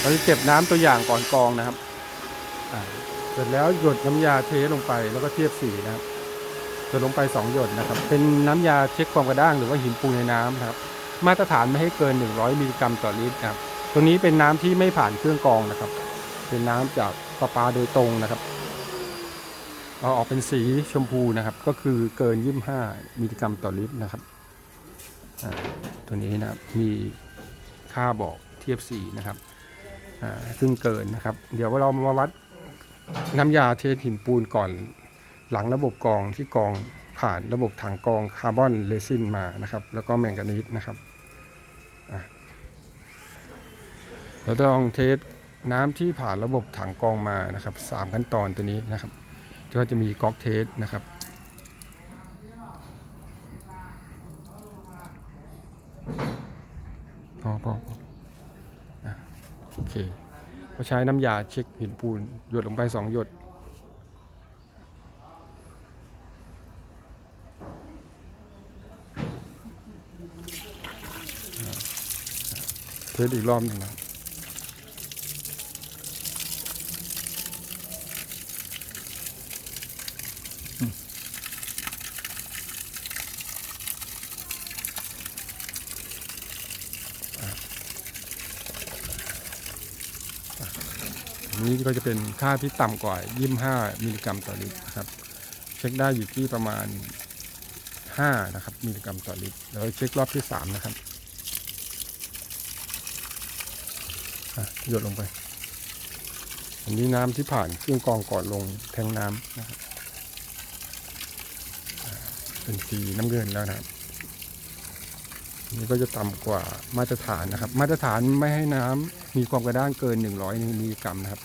เราจะเก็บน้ำตัวอย่างก่อนกองนะครับเสร็จแล้วหยดน้ำยาเทลงไปแล้วก็เทียบสีนะครับหยดลงไป 2 หยดนะครับ เป็นน้ำยาเช็คความกระด้างหรือว่าหินปูนในน้ำนะครับ มาตรฐานไม่ให้เกิน 100 มิลลิกรัมต่อลิตรนะครับ ตัวนี้เป็นน้ำที่ไม่ผ่านเครื่องกรองนะครับ เป็นน้ำจากประปาโดยตรงนะครับเอาออกเป็นสีชมพูนะครับ ก็คือเกิน 25 มิลลิกรัมต่อลิตรนะครับตัวนี้นะครับมีค่าบอกเทียบสีนะครับ ซึ่งเกินนะครับ เดี๋ยวเรามาวัดน้ำยาเทหินปูนก่อน หลังระบบกรองที่กรองผ่านระบบถังกรองคาร์บอนเรซินมานะครับ แล้วก็แมงกานีสนะครับเราต้องลองเทสน้ำที่ผ่านระบบถังกรองมานะครับสามขั้นตอนตัวนี้นะครับก็จะมีก๊อกเทสนะครับพอพอ โอเคก็ใช้น้ำยาเช็คหินปูน หยดลงไปสองหยด เทสอีกรอบหนึ่งนะ นี้ก็จะเป็นค่าที่ต่ำกว่า 25 มิลลิกรัมต่อลิตรนะครับ เช็คได้อยู่ที่ประมาณ 5 นะครับ มิลลิกรัมต่อลิตร แล้วเช็ครอบที่ 3 นะครับหยดลงไป อันนี้น้ำที่ผ่านเครื่องกรองก่อนลงแทงน้ำนะครับ เป็นสีน้ำเงินแล้วนะครับ นี่ก็จะต่ำกว่ามาตรฐานนะครับ มาตรฐานไม่ให้น้ำมีความกระด้างเกิน 100มิลลิกรัมนะครับ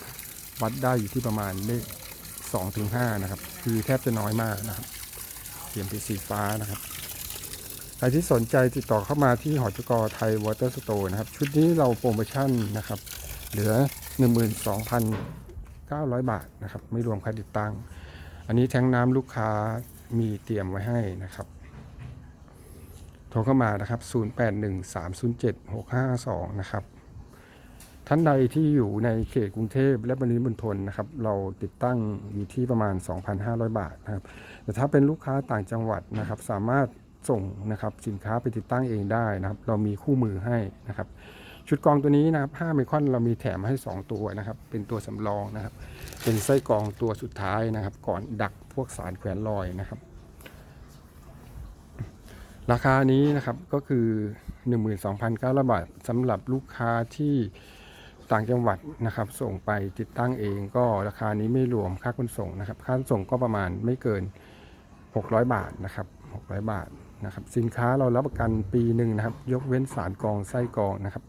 วัดได้อยู่ที่ประมาณเลข2ถึง5นะครับ คือแทบจะน้อยมากนะครับเปลี่ยนเป็นสีฟ้านะครับใครที่สนใจติดต่อเข้ามาที่หอจกไทยวอเตอร์สโตร์นะครับ ชุดนี้เราโปรโมชั่นนะครับ เหลือ 12,900 บาทนะครับ ไม่รวมค่าติดตั้ง อันนี้แทงน้ำลูกค้ามีเตรียมไว้ให้นะครับ ทรเข้ามานะครับ 0813076552 นะครับ ท่านใดที่อยู่ในเขตกรุงเทพและปริมณฑลนะครับ เราติดตั้งอยู่ที่ประมาณ 2,500 บาทนะครับ แต่ถ้าเป็นลูกค้าต่างจังหวัดนะครับ สามารถส่งนะครับสินค้าไปติดตั้งเองได้นะครับ เรามีคู่มือให้นะครับ ชุดกองตัวนี้นะครับ5ไมคอนเรามีแถมให้ 2 ตัวนะครับ เป็นตัวสำรองนะครับ เป็นไส้กรองตัวสุดท้ายนะครับ ก่อนดักพวกสารแขวนลอยนะครับ ราคานี้นะครับก็คือ 12,900 บาทสำหรับลูกค้าที่ต่างจังหวัดนะครับ ส่งไปติดตั้งเองก็ราคานี้ไม่รวมค่าขนส่งนะครับ ค่าขนส่งก็ประมาณไม่เกิน 600 บาทนะครับ 600 บาทนะครับ สินค้าเรารับประกันปีหนึ่งนะครับ ยกเว้นสารกองไส้กองนะครับ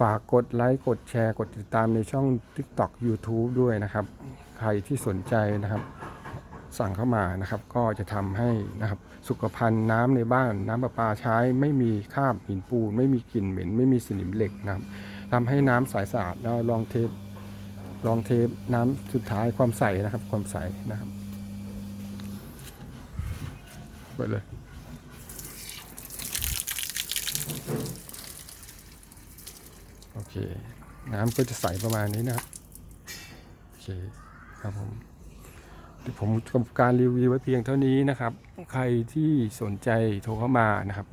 ฝากกดไลค์กดแชร์ กดติดตามในช่อง TikTok YouTube ด้วยนะครับ ใครที่สนใจนะครับ สั่งเข้ามานะครับ ก็จะทำให้นะครับสุขภัณฑ์น้ำในบ้าน น้ำประปาใช้ไม่มีคราบหินปูน ไม่มีกลิ่นเหม็น ไม่มีสนิมเหล็กนะครับทำให้น้ำใสสะอาดแล้วลองเทปลองเทปน้ำสุดท้ายความใสนะครับ ความใสนะครับไปเลยโอเค น้ำก็จะใสประมาณนี้นะครับ โอเค ครับผม ผมทำการรีวิวไว้เพียงเท่านี้นะครับ ใครที่สนใจโทรเข้ามานะครับ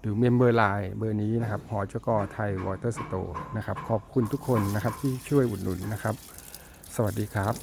หรือเมมเบอร์ไลน์เบอร์นี้นะครับหอจกไทยวอเตอร์สโตร์นะครับ ขอบคุณทุกคนนะครับที่ช่วยอุดหนุนนะครับ สวัสดีครับ